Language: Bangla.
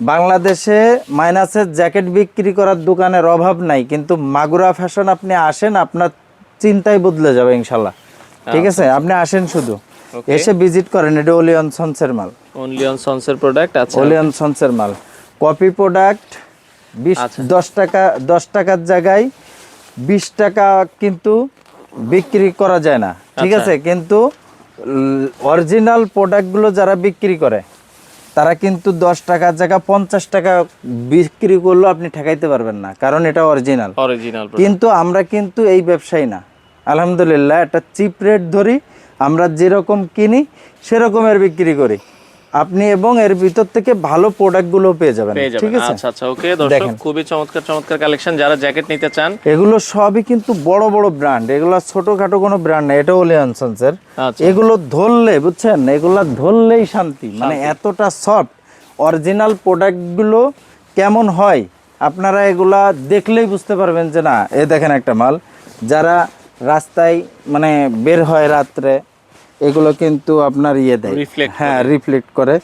বাংলাদেশে মাইনাসের জ্যাকেট বিক্রি করার দোকানের অভাব নাই কিন্তু মাগুরা ফ্যাশন আপনি আসেন আপনার চিন্তাই বদলে যাবে ইনশাল্লাহ। ঠিক আছে? আপনি আসেন শুধু। এসে ভিজিট করেন এটা ওলিয়ন সন্সের মাল। অন সন্সের প্রোডাক্ট আচ্ছা। ওলিয়ন সন্সের মাল। কপি প্রোডাক্ট বিশ দশ টাকা দশ টাকার জায়গায় বিশ টাকা কিন্তু বিক্রি করা যায় না। ঠিক আছে? কিন্তু অরিজিনাল প্রোডাক্টগুলো যারা বিক্রি করে তারা কিন্তু দশ টাকার জায়গা পঞ্চাশ টাকা বিক্রি করলেও আপনি ঠেকাইতে পারবেন না কারণ এটা অরিজিনাল অরিজিনাল কিন্তু আমরা কিন্তু এই ব্যবসায়ী না। আলহামদুলিল্লাহ একটা চিপ রেট ধরি আমরা যেরকম কিনি সেরকমের বিক্রি করি। আপনি এবং এর ভিতর থেকে ভালো প্রোডাক্টগুলো পেয়ে যাবেন। ঠিক আছে? আচ্ছা আচ্ছা ওকে দর্শক। খুবই চমৎকার চমৎকার কালেকশন যারা জ্যাকেট নিতে চান এগুলো সবই কিন্তু বড় বড় ব্র্যান্ড এগুলো ছোটখাটো কোনো ব্র্যান্ড না। এটা ওলিয়ানসন্সের আচ্ছা। এগুলো ধরলে বুঝছেন? এগুলো ধরলেই শান্তি। মানে এতটা সফট অরিজিনাল প্রোডাক্টগুলো কেমন হয়? আপনারা এগুলা দেখলেই বুঝতে পারবেন যে না এ দেখেন একটা মাল। যারা রাস্তায় মানে বের হয় রাত্রে এগুলো কিন্তু আপনার ইয়ে দেয়। হ্যাঁ রিফ্লেক্ট করে।